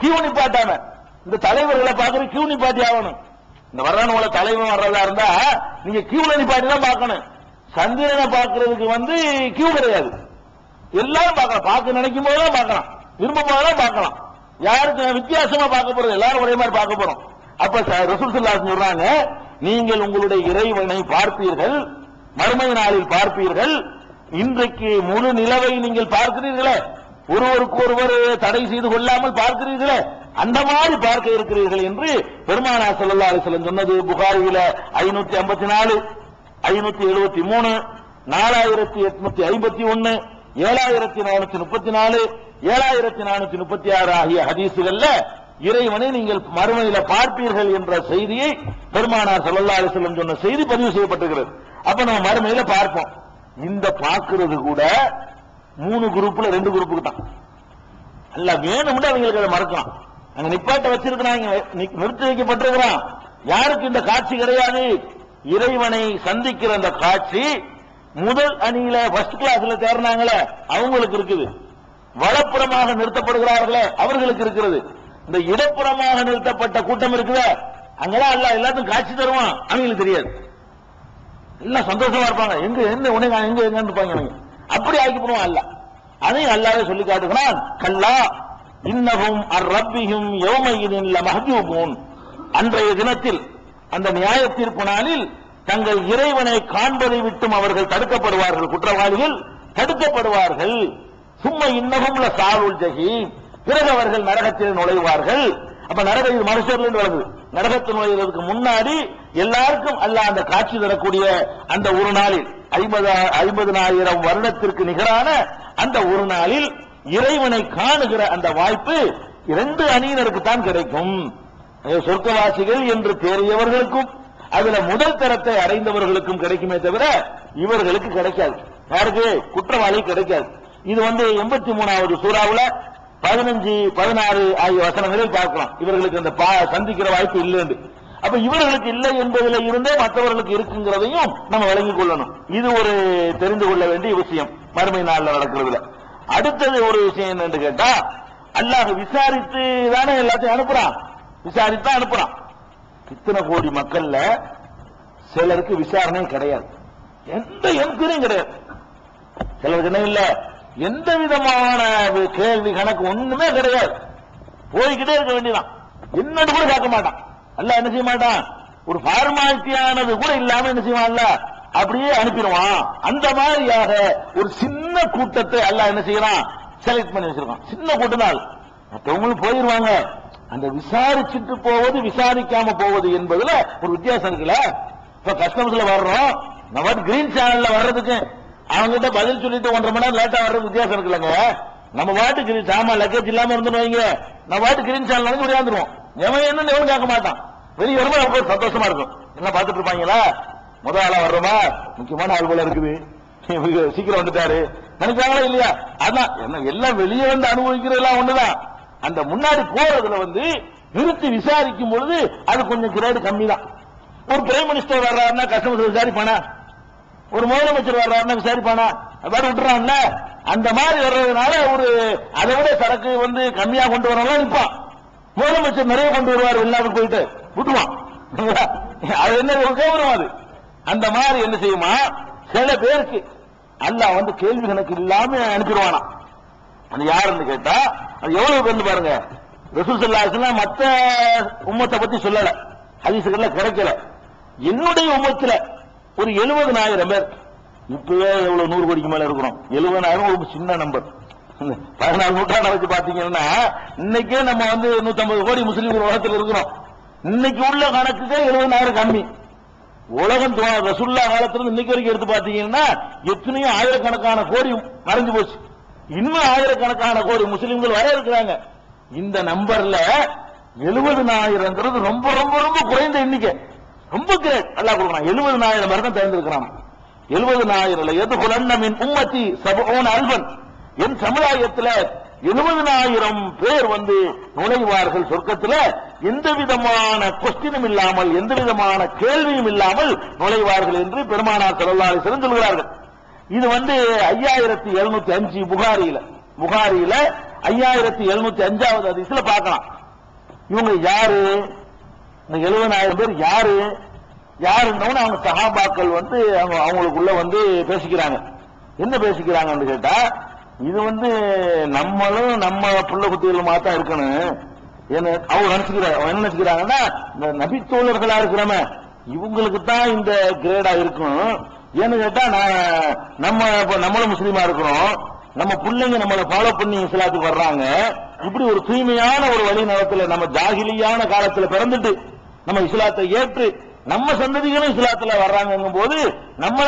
Q நிப்பாட்டாம. இந்த தலைவர்களை பாக்குற கியூ நிப்பாட்டி ஆகணும். இந்த வர்றவங்கள தலைவன் வர்றதா இருந்தா நீங்க கியூல நிப்பாட்டி தான் பார்க்கணும். சந்திரனை பார்க்கறதுக்கு வந்து கியூ கிடையாது. எல்லாரும் பார்க்கலாம். பார்க்க நினைக்கும் போதெல்லாம் பார்க்கலாம். விரும்பும் போதெல்லாம் பார்க்கலாம். யாருக்கு வித்தியாசமா பார்க்க போறது? எல்லாரும் ஒரே மாதிரி பார்க்க போறோம். அப்ப ரசூல் ஸல்லல்லாஹு சொல்றாங்க. நீங்கள் உங்களுடைய இறைவனை பார்ப்பீர்கள். மறுமை நாளில் பார்ப்பீர்கள். இன்றைக்கு முழு நிலவை நீங்கள் பார்க்கிறீர்களே. ஒருவருக்கு ஒருவர் தடை செய்து கொள்ளாமல் பார்க்கிறீர்களே அந்த மாதிரி பார்க்க இருக்கிறீர்கள் என்று பெருமானா சல்லா அலைஹி சொன்னது புகாரியில ஐநூத்தி ஐம்பத்தி நாலு ஐநூத்தி எழுபத்தி மூணு நாலாயிரத்தி எட்நூத்தி ஐம்பத்தி ஒன்னு ஏழாயிரத்தி நானூத்தி முப்பத்தி நாலு ஏழாயிரத்தி நானூத்தி முப்பத்தி ஆறு ஆகிய ஹதீசுகள்ல இறைவனை நீங்கள் மறுமையில பார்ப்பீர்கள் என்ற செய்தியை பெருமானார் சல்லா அலைஹி சொன்ன செய்தி பதிவு செய்யப்பட்டிருக்கிறது. அப்ப நம்ம மறுமையில பார்ப்போம். இந்த பார்க்கிறது கூட மூணு குரூப்ல ரெண்டு குரூப்புக்கு தான். அல்ல வேணும்னு அவங்களுக்கு அதை மறக்கலாம். அங்க நிப்பாட்ட வச்சிருக்கிறாங்க. நிறுத்தி வைக்கப்பட்டிருக்கிறான். யாருக்கு இந்த காட்சி கிடையாது? இறைவனை சந்திக்கிற அந்த காட்சி முதல் அணியில ஃபர்ஸ்ட் கிளாஸ்ல தேர்னாங்களே அவங்களுக்கு இருக்குது. வலப்புறமாக நிறுத்தப்படுகிறார்களே அவர்களுக்கு இருக்கிறது. இந்த இடப்புறமாக நிறுத்தப்பட்ட கூட்டம் இருக்குதே அங்கெல்லாம் அல்ல எல்லாத்துக்கும் காட்சி தருவான். அவங்களுக்கு தெரியாது. எல்லாம் சந்தோஷமா இருப்பாங்க. எங்க என்ன உனக்கு எங்க எங்க இருப்பாங்க எனக்கு அப்படி ஆக்கி போடுவான் அல்ல. அதையும் அல்லாவே சொல்லி காட்டுகிறான். கல்லா இன்னகும் அர் ரப்பியும் யௌமையினின் மஹஜூபூன் அன்றைய தினத்தில் அந்த நியாய தீர்ப்பு நாளில் தங்கள் இறைவனை காண்பதை விட்டும் அவர்கள் தடுக்கப்படுவார்கள். குற்றவாளிகள் தடுக்கப்படுவார்கள். சும்மா இன்னகும்ல சாவுல் ஜஹீம். பிறகு அவர்கள் நரகத்தில் நுழைவார்கள். அப்ப நரக இது மனுஷர்ல வருது நரகத்தில் நுழைவதற்கு முன்னாடி எல்லாருக்கும் அல்ல அந்த காட்சி தரக்கூடிய அந்த ஒரு நாளில் ஐம்பது ஐம்பதனாயிரம் வருடத்திற்கு நிகரான அந்த ஒரு நாளில் இறைவனை காணுகிற அந்த வாய்ப்பு இரண்டு அணியினருக்கு தான் கிடைக்கும். சொர்க்கவாசிகள் என்று தேறியவர்களுக்கும் அதுல முதல் தரத்தை அடைந்தவர்களுக்கும் கிடைக்குமே தவிர இவர்களுக்கு கிடைக்காது. யாருக்கு? குற்றவாளி கிடைக்காது. இது வந்து எண்பத்தி மூணாவது சூறாவில் பதினஞ்சு பதினாறு ஆகிய வசனங்களில் பார்க்கலாம். இவர்களுக்கு அந்த பா- சந்திக்கிற வாய்ப்பு இல்லைன்னு அப்ப இவர்களுக்கு இல்லை என்பதில் இருந்தே மற்றவர்களுக்கு இருக்குங்கிறதையும் நம்ம விளங்கிக் கொள்ளணும். இது ஒரு தெரிந்து கொள்ள வேண்டிய விஷயம் மறுமை நாள்ல நடக்கிறதுல. அடுத்தது ஒரு விஷயம் என்னன்னு கேட்டா அல்லாஹ் விசாரித்து தானே எல்லாத்தையும் அனுப்புறான். விசாரித்து அனுப்புறான். இத்தனை கோடி மக்கள்ல சிலருக்கு விசாரணை கிடையாது. எந்த என்கொயரியும் கிடையாது. சிலருக்கு என்ன இல்ல? எந்த விதமான கேள்வி கணக்கு ஒண்ணுமே கிடையாது. போய்கிட்டே இருக்க வேண்டியதான் என்னன்னு கூட கேட்க மாட்டான். அல்ல என்ன செய்ய மாட்டான்? ஒரு ஃபார்மாலிட்டியானது கூட இல்லாம என்ன செய்வான்ல? அப்படியே அனுப்பிடுவான். அந்த மாதிரியாக ஒரு சின்ன கூட்டத்தை அல்ல என்ன செய்யறான்? செலக்ட் பண்ணி வச்சிருக்கான். சின்ன கூட்டத்தால் மற்றவங்களும் போயிருவாங்க. அந்த விசாரிச்சுட்டு போவது விசாரிக்காம போவது என்பதுல ஒரு வித்தியாசம் இருக்குல்ல? இப்ப கஸ்டம்ஸ்ல வர்றோம். நம்ம கிரீன் சேனல்ல வர்றதுக்கு அவங்ககிட்ட பதில் சொல்லிட்டு ஒன்றரை மணி நேரம் லேட்டா வர்றது வித்தியாசம் இருக்குல்லங்க. நம்ம பாட்டு கிரி சாமா லக்கேஜ் இல்லாம இருந்துன்னு வைங்க. நம்ம வாட்டு கிரீன் சேனல் நடந்து முடியாந்துருவோம் எவன் என்னன்னு எவனும் கேட்க மாட்டான். வெளியே வரும்போது நமக்கு சந்தோஷமா இருக்கும். என்ன பார்த்துட்டு இருப்பாங்களா? முதல் ஆளா வர்றோமா? முக்கியமான ஆள் போல இருக்குது. சீக்கிரம் வந்துட்டாரு. நினைச்சாங்களா இல்லையா? அதான் என்ன எல்லாம் வெளியே வந்து அனுபவிக்கிறதெல்லாம் ஒண்ணுதான். அந்த முன்னாடி போறதுல வந்து நிறுத்தி விசாரிக்கும் பொழுது அது கொஞ்சம் கிரேடு கம்மி தான் ஒரு பிரைம் மினிஸ்டர் வர்றாருன்னா கஸ்டமர் விசாரிப்பானா? ஒரு முதலமைச்சர் வர்றாருன்னா விசாரிப்பானா? வேற விட்டுறான்ல? அந்த மாதிரி வர்றதுனால ஒரு அதை விட சரக்கு வந்து கம்மியா கொண்டு வரலாம் நிற்பான் முதலமைச்சர் நிறைய கொண்டு வருவார் வெளிநாட்டுக்கு போயிட்டு. விட்டுவான் அது என்ன கௌரவம் அது? அந்த மாதிரி என்ன செய்யுமா? சில பேருக்கு அல்லாஹ் வந்து கேள்வி கணக்கு இல்லாம அனுப்பிடுவானா? அது யாருன்னு கேட்டா அது எவ்வளவு பேருந்து பாருங்க. ரசூல் ஸல்லல்லாஹு மத்த உம்மத்தை பத்தி சொல்லல. ஹதீசுகள்ல கிடைக்கல. என்னுடைய உம்மத்துல ஒரு எழுபதனாயிரம் பேர். இப்பவே எவ்வளவு நூறு கோடிக்கு மேல இருக்கிறோம். எழுபதாயிரம் ஒரு சின்ன நம்பர் பதினாலு நூற்றாண்டு வச்சு பாத்தீங்கன்னா இன்னைக்கே நம்ம வந்து 150 கோடி முஸ்லீம்கள் உலகத்தில் இருக்கிறோம். இன்னைக்கு உள்ள கணக்குக்கே எழுபதாயிரம் கம்மி. உலகம் ரசுல்லா காலத்துல இருந்து இன்னைக்கு வரைக்கும் எடுத்து பாத்தீங்கன்னா எத்தனையோ ஆயிரக்கணக்கான கோடி மறைஞ்சு போச்சு. இன்னும் ஆயிரக்கணக்கான கோடி முஸ்லீம்கள் வர இருக்கிறாங்க. இந்த நம்பர்ல எழுபதுனாயிரங்கிறது ரொம்ப ரொம்ப ரொம்ப குறைந்த எண்ணிக்கை. ரொம்ப கிரேட் நல்லா கொடுக்குறான். எழுபதுனாயிரம் பேர் தான் தேர்ந்தெடுக்கிறான். எழுபதுனாயிரம் எது குலன்னமின் உம்மத்தி சபோன் அல்வன் என் சமுதாயத்துல எழுபதனாயிரம் பேர் வந்து நுழைவார்கள் சொர்க்கத்துல எந்த விதமான கொஸ்டினும் இல்லாமல் எந்த விதமான கேள்வியும் இல்லாமல் நுழைவார்கள் என்று பெருமானார் செலவாளி சொல்கிறார்கள். இது வந்து ஐயாயிரத்தி எழுநூத்தி அஞ்சு புகாரியில. புகாரியில ஐயாயிரத்தி எழுநூத்தி அஞ்சாவது அதிசல பார்க்கலாம். இவங்க யாரு? இந்த எழுபதாயிரம் பேர் யாரு? யாருன்னு அவங்க சஹாபாக்கள் வந்து அவங்க அவங்களுக்குள்ள வந்து பேசிக்கிறாங்க. என்ன பேசிக்கிறாங்கன்னு கேட்டா இது வந்து நம்மளும் நம்ம புள்ள குட்டிகள் மாத்தான் இருக்கணும். என்ன அவங்க நினைச்சுக்கிறாங்க. அவங்க என்ன நினைச்சுக்கிறாங்கன்னா இந்த நபித்தோழர்களா இருக்கிறவன் இவங்களுக்கு தான் இந்த கிரேடா இருக்கும் ஏன்னு கேட்டா நான் நம்ம இப்ப நம்மளும் முஸ்லீமா இருக்கிறோம். நம்ம பிள்ளைங்க நம்மளை ஃபாலோ பண்ணி இஸ்லாத்துக்கு வர்றாங்க. இப்படி ஒரு தூய்மையான ஒரு வழி நடத்துல நம்ம ஜாகிலியான காலத்துல பிறந்துட்டு நம்ம இஸ்லாத்தை ஏற்று நம்ம சந்ததிகளும் இஸ்லாத்துல வர்றாங்கங்கும் போது நம்மள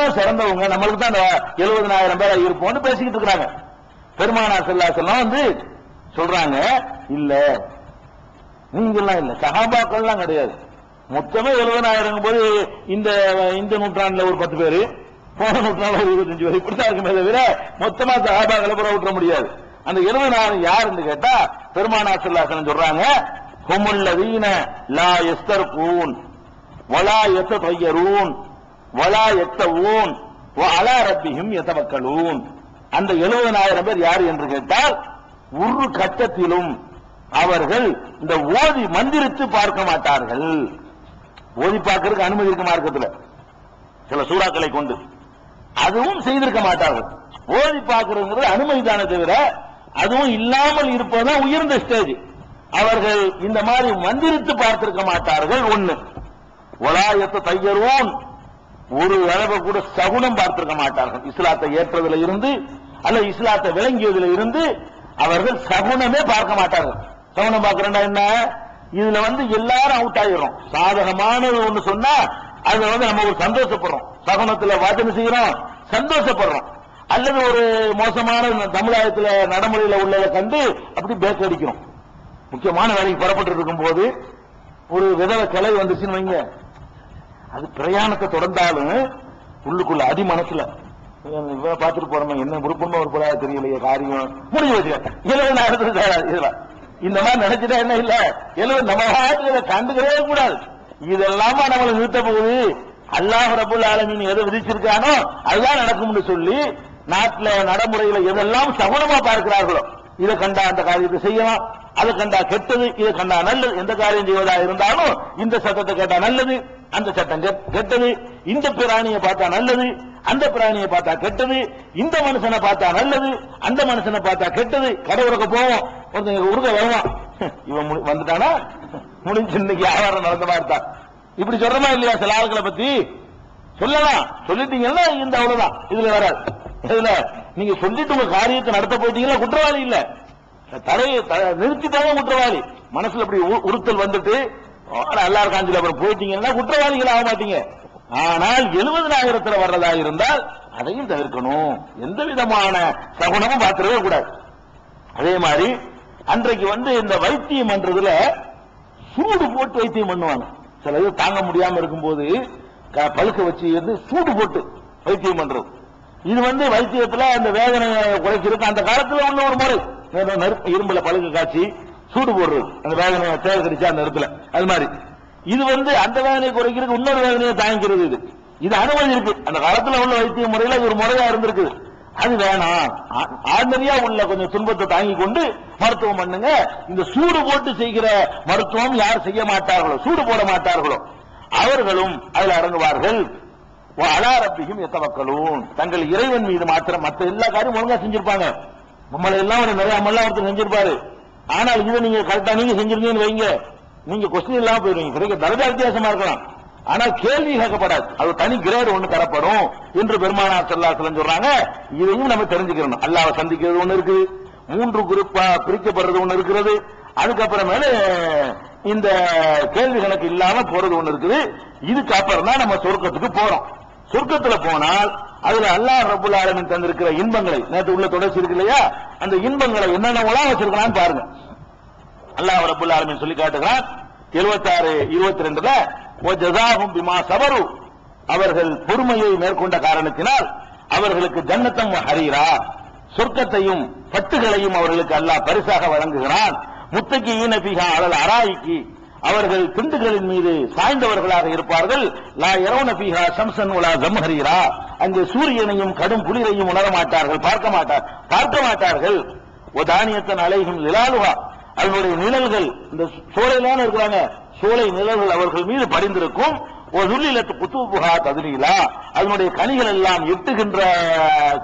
தான் சிறந்தவங்க. நம்மளுக்கு தான் அந்த எழுபதனாயிரம் பேரா இருப்போம்னு பேசிக்கிட்டு இருக்கிறாங்க. பெருமானா செல்லாசெல்லாம் வந்து சொல்றாங்க இல்ல நீங்கெல்லாம் இல்ல. சகாபாக்கள்லாம் கிடையாது. மொத்தமே எழுபதாயிரம் போது இந்த இந்த நூற்றாண்டுல ஒரு பத்து பேரு போன நூற்றாண்டுல ஒரு இருபத்தஞ்சு பேர். இப்படித்தான் இருக்குமே தவிர மொத்தமா சகாபாக்களை புற விட்டுற முடியாது. அந்த எழுபதாயிரம் யாருன்னு கேட்டா பெருமானா செல்லாசனம் சொல்றாங்க ஹுமுல்லதீன லா எஸ்தர்கூன் வலா எத்த எத்தயரூன் வலா எத்த ஊன் அலா ரப்பிஹிம் எத்தவக்கலூன் அந்த எழுபதனாயிரம் பேர் யார் என்று கேட்டால் ஒரு கட்டத்திலும் அவர்கள் இந்த ஓதி மந்திரித்து பார்க்க மாட்டார்கள். ஓதி பார்க்கறதுக்கு அனுமதி இருக்க மார்க்கத்தில். சில சூறாக்களை கொண்டு. அதுவும் செய்திருக்க மாட்டார்கள். ஓதி பார்க்கிறதுங்கிறது அனுமதி தானே தவிர அதுவும் இல்லாமல் இருப்பதுதான் உயர்ந்த ஸ்டேஜ் அவர்கள் இந்த மாதிரி மந்திரித்து பார்த்திருக்க மாட்டார்கள் ஒண்ணு. ஒலாயத்தை தையருவோம் ஒரு அளவு கூட சகுனம் பார்த்திருக்க மாட்டார்கள். இஸ்லாத்தை ஏற்றதுல இருந்து அல்ல இஸ்லாத்தை விளங்கியதுல இருந்து அவர்கள் சகுனமே பார்க்க மாட்டார்கள். சகுனம் பார்க்கிறேன்னா என்ன? இதுல வந்து எல்லாரும் அவுட் ஆயிரும். சாதகமானது ஒண்ணு சொன்னா அதுல வந்து நம்ம ஒரு சந்தோஷப்படுறோம். சகுனத்துல வாசனை செய்யறோம் சந்தோஷப்படுறோம். அல்லது ஒரு மோசமான சமுதாயத்துல நடைமுறையில உள்ளதை கண்டு அப்படி பேக் அடிக்கிறோம் முக்கியமான வேலைக்கு புறப்பட்டு இருக்கும் போது ஒரு விதவை கிளை வந்துச்சுன்னு வைங்க. அது பிரயாணத்தை தொடர்ந்தாலும் உள்ளுக்குள்ள அடி மனசுல பார்த்துட்டு போறோமே என்ன விருப்பமா ஒரு போல தெரியலையே காரியம். முடிஞ்சு வச்சு எழுபது இதெல்லாம். இந்த மாதிரி நினைச்சுட்டா என்ன இல்ல? எழுபது நம்ம இதை கண்டுக்கவே கூடாது. இதெல்லாமா நம்மளை நிறுத்த போகுது? அல்லாஹ் ரபுல் ஆலமின் எதை விதிச்சிருக்கானோ அதுதான் நடக்கும்னு சொல்லி நாட்டுல நடைமுறையில எதெல்லாம் சகுனமா பார்க்கிறார்களோ இதை கண்டா அந்த காரியத்தை செய்யலாம். அதை கண்டா கெட்டது இதை கண்டா நல்லது. எந்த காரியம் செய்வதா இருந்தாலும் இந்த சட்டத்தை கேட்டா நல்லது அந்த சட்டம் கெட்டது. இந்த பிராணியை பார்த்தா நல்லது அந்த பிராணியை பார்த்தா கெட்டது. இந்த மனுஷனை பார்த்தா நல்லது அந்த மனுஷனை பார்த்தா கெட்டது. கடை போவோம். ஒருத்தங்க உருக வருவான். இவன் வந்துட்டானா? முடிஞ்சு இன்னைக்கு வியாபாரம் நடந்த மாதிரி இப்படி சொல்றமா இல்லையா சில ஆளுகளை பத்தி? சொல்லலாம். சொல்லிட்டீங்கன்னா இந்த அவ்வளவுதான். இதுல வராது. இதுல நீங்க சொல்லிட்டு உங்க காரியத்தை நடத்த போயிட்டீங்களா குற்றவாளி இல்ல. தலையை த- நிறுத்திட்டாங்க குற்றவாளி. மனசுல அப்படி உ- உறுத்தல் வந்துட்டு எல்லாரும் காஞ்சில அப்புறம் போயிட்டீங்கன்னா குற்றவாளிகள் ஆக மாட்டீங்க. ஆனால் எழுபதனாயிரத்துல வர்றதா இருந்தால் அதையும் தவிர்க்கணும். எந்த விதமான சகுனமும் பார்த்துடவே கூடாது. அதே மாதிரி அன்றைக்கு வந்து இந்த வைத்தியம் பண்றதுல சூடு போட்டு வைத்தியம் பண்ணுவாங்க. சில இது தாங்க முடியாம இருக்கும்போது க- பழுக்க வச்சு வந்து சூடு போட்டு வைத்தியம் பண்றது. இது வந்து வைத்தியத்துல அந்த வேதனையை குறைக்கிறதுக்கு அந்த காலத்துல உள்ள ஒரு முறை. இரும்புல பழுக்க காய்ச்சி சூடு போடுறது. அந்த வேதனையை தேவை கடிச்சா அந்த இடத்துல அது மாதிரி. இது வந்து அந்த வேதனையை குறைக்கிறதுக்கு இன்னொரு வேதனையை தாங்கிக்கிறது இது. இது அனுமதி இருக்கு அந்த காலத்துல உள்ள வைத்திய முறையில ஒரு முறையா இருந்திருக்குது அது வேணாம். ஆ- ஆர்டினரியா உள்ள கொஞ்சம் துன்பத்தை தாங்கி கொண்டு மருத்துவம் பண்ணுங்க. இந்த சூடு போட்டு செய்கிற மருத்துவம் யார் செய்ய மாட்டார்களோ சூடு போட மாட்டார்களோ அவர்களும் அதில் அடங்குவார்கள் அலாரப்பியும் எத்தவக்கலும் தங்கள் இறைவன் மீது மாத்திரம் மற்ற எல்லா காரியம் ஒழுங்கா செஞ்சிருப்பாங்க. நம்மளை எல்லாம் ஒரு நிறைய அமல்லாம் ஒருத்தர் செஞ்சிருப்பாரு. ஆனால் இதை நீங்க கரெக்டா நீங்க செஞ்சிருந்தீங்கன்னு வைங்க. நீங்க கொஸ்டின் இல்லாம போயிருவீங்க. கிடைக்க தரஜா வித்தியாசமா இருக்கலாம். ஆனால் கேள்வி கேட்கப்படாது. அது தனி கிரேடு ஒண்ணு தரப்படும் என்று பெருமானார் செல்லாசலம் சொல்றாங்க. இதையும் நம்ம தெரிஞ்சுக்கணும். அல்லாஹ்வை சந்திக்கிறது ஒண்ணு இருக்குது. மூன்று குரூப்பா பிரிக்கப்படுறது ஒண்ணு இருக்கிறது. அதுக்கப்புறமேல இந்த கேள்வி கணக்கு இல்லாம போறது ஒண்ணு இருக்குது. இதுக்கு அப்புறம் தான் நம்ம சொர்க்கத்துக்கு போறோம். சொர்க்கத்துல போனால் அதுல அல்லாஹ் ரபுல் ஆலமின் தந்திருக்கிற இன்பங்களை நேற்று உள்ள தொடர்ச்சி இருக்கு இல்லையா? அந்த இன்பங்களை என்னென்ன வச்சிருக்கலாம்னு பாருங்க. அல்லாஹ் ரபுல் ஆலமின் சொல்லி காட்டுகிறான். 76 இருபத்தி ரெண்டுல ஜசாகும் பிமா சபரு. அவர்கள் பொறுமையை மேற்கொண்ட காரணத்தினால் அவர்களுக்கு ஜன்னத்தம் ஹரீரா. சொர்க்கத்தையும் பட்டுகளையும் அவர்களுக்கு அல்லாஹ் பரிசாக வழங்குகிறான். முத்தகி ஈனபிகா அழல் அராய்க்கு. அவர்கள் திண்டுகளின் மீது சாய்ந்தவர்களாக இருப்பார்கள். லா இரவுன சம்சன் உலா ஜம்ஹரீரா. சூரியனையும் கடும் குளிரையும் உணர மாட்டார்கள். பார்க்க மாட்டார் பார்க்க மாட்டார்கள். தானியத்தன் அலைகும் இலாலுவா அதனுடைய நிழல்கள் இந்த சோலையிலான இருக்கிறாங்க சோலை நிழல்கள் அவர்கள் மீது படிந்திருக்கும். ஒரு துல்லிலத்து குத்துபுகா ததுலீலா. அதனுடைய கனிகள் எல்லாம் எட்டுகின்ற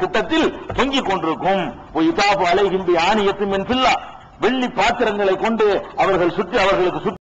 கிட்டத்தில் தொங்கிக் கொண்டிருக்கும். இதாபு அலைகின்ற ஆணியத்தும் என் பில்லா வெள்ளி பாத்திரங்களை கொண்டு அவர்கள் சுற்றி அவர்களுக்கு சுற்றி